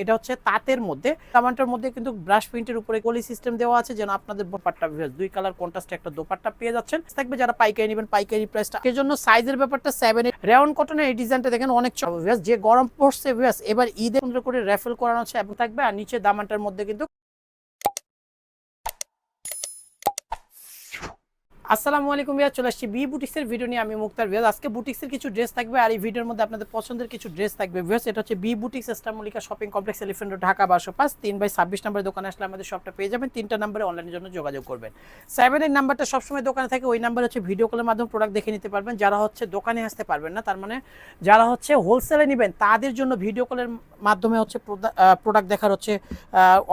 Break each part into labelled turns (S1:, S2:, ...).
S1: এটা হচ্ছে তাঁতের মধ্যে। কামানটার মধ্যে কিন্তু ব্রাশ প্রিন্টের উপরে কলি সিস্টেম দেওয়া আছে, যেন আপনাদের দোপাট্টা দুই কালার কন্ট্রাস্টে একটা দোপাট্টা পেয়ে যাচ্ছেন। থাকবে যারা পাইকারি নেবেন, পাইকারি প্রাইসটা এর জন্য সাইজের ব্যাপারটা সেভেন রেওন কটনের এই ডিজাইনটা দেখেন অনেক যে গরম পড়ছে ভিউয়ার্স এবার ঈদে করে রেফেল করানো আছে এবং থাকবে, আর নিচে দামানটার মধ্যে কিন্তু আসসালামু আলাইকুম ভাইয়া, চলে আসছি বি বুটিক্সের ভিডিও নিয়ে। আমি মুক্তার ভিয়াজ আজকে বুটিক্সের কিছু ড্রেস থাকবে আর এই ভিডিওর মধ্যে আপনাদের পছন্দের কিছু ড্রেস থাকবে। ভিয়াজ এটা হচ্ছে বি বুটিক্স ইস্টামলিকা শপিং কমপ্লেক্স, এলিফেন্ট ঢাকা বারোশো পাঁচ, তিন বাই ছাব্বিশ নম্বরের দোকানে আসলে আমাদের শপটা পেয়ে যাবেন। তিনটা নম্বরে অনলাইনের জন্য যোগাযোগ করবেন। সেভেন সেভেনের নাম্বারটা সবসময় দোকানে থাকে, ওই নাম্বার হচ্ছে ভিডিও কলের মাধ্যমে প্রোডাক্ট দেখে নিতে পারবেন। যারা হচ্ছে দোকানে আসতে পারবেন না, তার মানে যারা হচ্ছে হোলসেলে নেবেন, তাদের জন্য ভিডিও কলের মাধ্যমে হচ্ছে প্রোডাক্ট দেখার হচ্ছে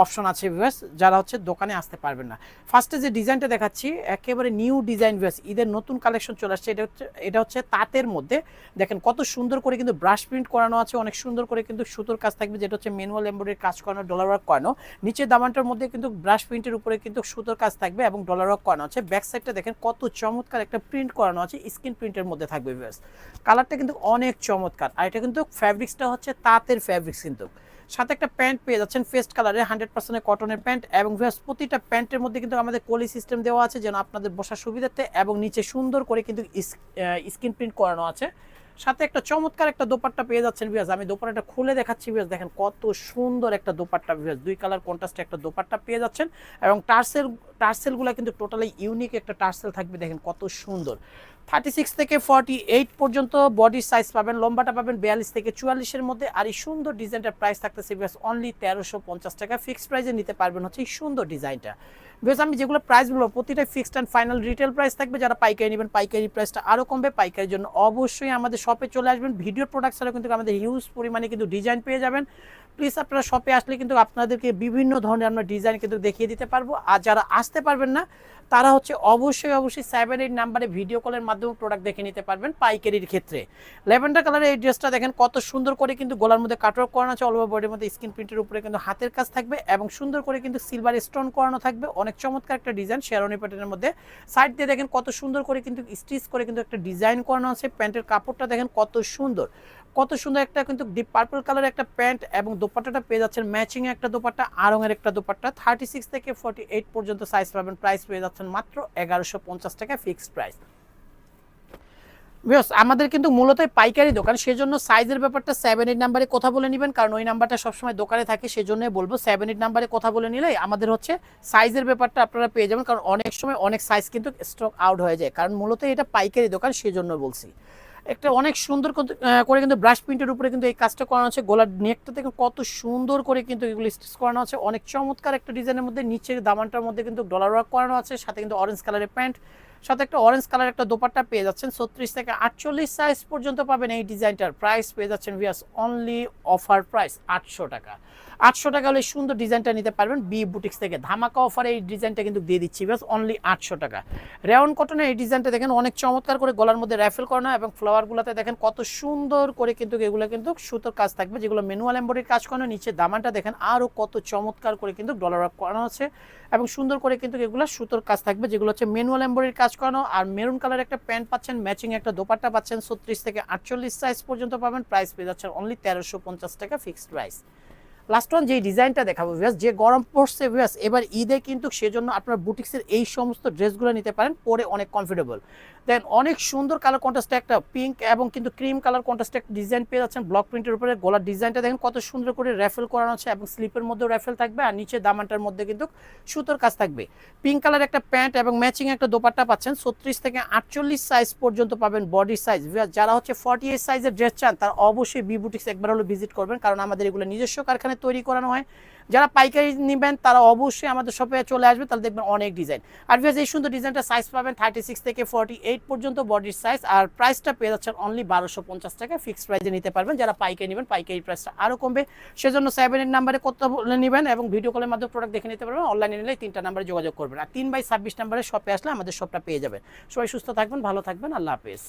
S1: অপশন আছে, ভিউয়ার্স। যারা হচ্ছে দোকানে আসতে পারবেন না। ফার্স্টে যে ডিজাইনটা দেখাচ্ছি, একেবারে নিউ ডিজাইন ভিউয়ার্স ঈদের নতুন কালেকশন চলে আসছে। এটা হচ্ছে এটা হচ্ছে তাঁতের মধ্যে। দেখেন কত সুন্দর করে কিন্তু ব্রাশ প্রিন্ট করানো আছে, অনেক সুন্দর করে কিন্তু সুতোর কাজ থাকবে, যেটা হচ্ছে ম্যানুয়াল এমব্রয়ডারি কাজ করানো ডলার ওয়ার্ক করানো। নিচে দামানটার মধ্যে কিন্তু ব্রাশ প্রিন্টের উপরে কিন্তু সুতোর কাজ থাকবে এবং ডলার ওয়ার্ক করানো আছে। ব্যাক সাইডটা দেখেন কত চমৎকার একটা প্রিন্ট করানো আছে স্ক্রিন প্রিন্টের মধ্যে থাকবে ভিউয়ার্স কালারটা কিন্তু অনেক চমৎকার। আর এটা কিন্তু ফ্যাব্রিক্সটা হচ্ছে তাঁতের ফ্যাব্রিক্স কিন্তু। সাথে একটা প্যান্ট পেয়ে যাচ্ছেন ফেস্ট কালারের হান্ড্রেড পার্সেন্টের কটনের প্যান্ট এবং প্রতিটা প্যান্টের মধ্যে কিন্তু আমাদের কোলি সিস্টেম দেওয়া আছে যেন আপনাদের বসার সুবিধাতে এবং নিচে সুন্দর করে কিন্তু স্ক্রিন প্রিন্ট করানো আছে। সাথে একটা চমৎকার একটা দোপাট্টা পেয়ে যাচ্ছেন ভিউয়ার্স আমি দোপাট্টাটা খুলে দেখাচ্ছি ভিউয়ার্স দেখেন কত সুন্দর একটা দোপাট্টা ভিউয়ার্স দুই কালার কন্ট্রাস্টে একটা দোপাট্টা পেয়ে যাচ্ছেন এবং টার্সেল টার্সেলগুলো কিন্তু টোটালি ইউনিক একটা টার্সেল থাকবে, দেখেন কত সুন্দর। থার্টি সিক্স থেকে ফর্টি এইট পর্যন্ত বডির সাইজ পাবেন, লম্বাটা পাবেন বিয়াল্লিশ থেকে চুয়াল্লিশের মধ্যে, আর এই সুন্দর ডিজাইনটার প্রাইস থাকতেছে বিকজ অনলি তেরোশো পঞ্চাশ টাকা। ফিক্সড প্রাইসে নিতে পারবেন হচ্ছে এই সুন্দর ডিজাইনটা বিকজ আমি যেগুলো প্রাইস বলব, প্রতিটা fixed and final retail price থাকবে, যারা পাইকারি নেবেন, পাইকারি প্রাইসটা আরও কমবে, পাইকারির জন্য অবশ্যই আমাদের শপে চলে আসবেন। ভিডিও প্রোডাক্ট কিন্তু আমাদের হিউজ পরিমাণে কিন্তু ডিজাইন পেয়ে যাবেন। প্লিজ আপনারা শপে আসলে কিন্তু আপনাদেরকে বিভিন্ন ধরনের আমরা ডিজাইন কিন্তু দেখিয়ে দিতে পারব। আর যারা আসতে পারবেন না, তারা হচ্ছে অবশ্যই অবশ্যই সেভেন এইট নাম্বারে ভিডিও কলের মাধ্যমে প্রোডাক্ট দেখে নিতে পারবেন পাইকারির ক্ষেত্রে। ল্যাভেন্ডার কালারের এই ড্রেসটা দেখেন, কত সুন্দর করে কিন্তু গলার মধ্যে কাটওয়ার্ক করানো আছে অল ওভার বডির মধ্যে স্ক্রিন প্রিন্টের উপরে কিন্তু হাতের কাজ থাকবে এবং সুন্দর করে কিন্তু সিলভার স্টোন করানো থাকবে। অনেক চমৎকার একটা ডিজাইন শেরনি প্যাটার্নের মধ্যে। সাইড দিয়ে দেখেন কত সুন্দর করে কিন্তু স্টিচ করে কিন্তু একটা ডিজাইন করানো আছে। প্যান্টের কাপড়টা দেখেন কত সুন্দর। কত সুন্দর একটা কিন্তু ডিপ পার্পল কালার একটা প্যান্ট এবং দোপাট্টাটা পেয়ে যাচ্ছেন ম্যাচিং একটা দোপাট্টা আরঙের একটা দোপাট্টা। থার্টি সিক্স থেকে ফর্টি এইট পর্যন্ত সাইজ পাবেন প্রাইস পেয়ে যাচ্ছেন মাত্র এগারোশো পঞ্চাশ টাকা ফিক্সড প্রাইস বিকজ আমাদের কিন্তু মূলত পাইকারি দোকান, সেজন্য সাইজের ব্যাপারটা সেভেন এইট নাম্বারে কথা বলে নেবেন, কারণ ওই নাম্বারটা সবসময় দোকানে থাকে, সেজন্যই বলব সেভেন এইট নাম্বারে কথা বলে নিলে আমাদের হচ্ছে সাইজের ব্যাপারটা আপনারা পেয়ে যাবেন, কারণ অনেক সময় অনেক সাইজ কিন্তু স্টক আউট হয়ে যায়, কারণ মূলত এটা পাইকারি দোকান, সেজন্য বলছি। একটা অনেক সুন্দর করে কিন্তু ব্রাশ প্রিন্টের উপরে কিন্তু এই কাজটা করানো আছে গোলার নেকটা থেকে কত সুন্দর করে কিন্তু এগুলো স্টিচ করানো আছে। অনেক চমৎকার একটা ডিজাইনের মধ্যে, নিচের দামানটার মধ্যে কিন্তু ডলার ওয়ার্ক করানো আছে, সাথে কিন্তু অরেঞ্জ কালারের প্যান্ট। সাথে একটা অরেঞ্জ কালার একটা দোপাট্টা পেয়ে যাচ্ছেন। ছত্রিশ থেকে আটচল্লিশ সাইজ পর্যন্ত পাবেন এই ডিজাইনটার প্রাইস পেয়ে যাচ্ছেন ভিয়াস অনলি অফার প্রাইস আটশো টাকা। আটশো টাকা হলে সুন্দর ডিজাইনটা নিতে পারবেন। বি বুটিক্স থেকে ধামাকা অফারে এই ডিজাইনটা কিন্তু দিয়ে দিচ্ছি ভিয়াস অনলি আটশো টাকা। রেওন কটনের এই ডিজাইনটা দেখেন, অনেক চমৎকার করে গলার মধ্যে র্যাফেল করানো এবং ফ্লাওয়ারগুলোতে দেখেন কত সুন্দর করে কিন্তু এগুলো কিন্তু সুতোর কাজ থাকবে। যেগুলো ম্যানুয়াল এম্বয়ডারির কাজ করানো নিচে দামানটা দেখেন আরও কত চমৎকার করে কিন্তু ডলার করানো আছে এবং সুন্দর করে কিন্তু এগুলো সুতোর কাজ থাকবে। যেগুলো হচ্ছে ম্যানুয়াল এম্বয়ডারির কাজ করানো আর মেরুন কালার একটা প্যান্ট পাচ্ছেন ম্যাচিং একটা দোপাট্টা পাচ্ছেন, ছত্রিশ থেকে আটচল্লিশ সাইজ পর্যন্ত পাবেন। প্রাইস পেয়ে যাচ্ছেন অনলি তেরোশো পঞ্চাশ টাকা ফিক্সড প্রাইস লাস্ট ওয়ান যে ডিজাইনটা দেখাবো ভিয়াস যে গরম পড়ছে ভিয়াস এবার ঈদে কিন্তু সেজন্য আপনার বুটিক্সের এই সমস্ত ড্রেসগুলো নিতে পারেন, পরে অনেক কমফোর্টেবল দেন অনেক সুন্দর কালার কন্ট্রাস্টে একটা পিঙ্ক এবং কিন্তু ক্রিম কালার কন্ট্রাস্টে একটা ডিজাইন পেয়ে যাচ্ছেন ব্লক প্রিন্টের উপরে। গলার ডিজাইনটা দেখেন, কত সুন্দর করে র্যাফেল করানো আছে এবং স্লিপের মধ্যেও র্যাফেল থাকবে আর নিচে দামানটার মধ্যে কিন্তু সুতোর কাজ থাকবে। পিঙ্ক কালার একটা প্যান্ট এবং ম্যাচিং একটা দোপাট্টা পাচ্ছেন, ছত্রিশ থেকে আটচল্লিশ সাইজ পর্যন্ত পাবেন বডি সাইজ যারা হচ্ছে ফর্টি এইট সাইজের ড্রেস চান, তারা অবশ্যই বি বুটিক্স একবার হলো ভিজিট করবেন, কারণ আমাদের এগুলো নিজস্ব কারখানায় তৈরি করানো হয়। যারা পাইকারি নেবেন, তারা অবশ্যই আমাদের শপে চলে আসবে, তাহলে দেখবেন অনেক ডিজাইন আর ভিয়াস এই সুন্দর ডিজাইনটা সাইজ পাবেন থার্টি সিক্স থেকে ফর্টি এইট পর্যন্ত বডির সাইজ আর প্রাইসটা পেয়ে যাচ্ছেন অনলি বারোশো পঞ্চাশ টাকা। ফিক্সড প্রাইসে নিতে পারবেন, যারা পাইকারি নেবেন, পাইকারি প্রাইসটা আরও কমবে। সেজন্য সেভেন এইট নাম্বারে কত নেবেন এবং ভিডিও কলের মাধ্যমে প্রোডাক্ট দেখে নিতে পারবেন। অনলাইনে নিলে তিনটা নাম্বারে যোগাযোগ করবেন। আর তিন বাই ছাব্বিশ নাম্বারে শপে আসলে আমাদের শপটা পেয়ে যাবেন। সবাই সুস্থ থাকবেন, ভালো থাকবেন, আল্লাহ হাফেজ।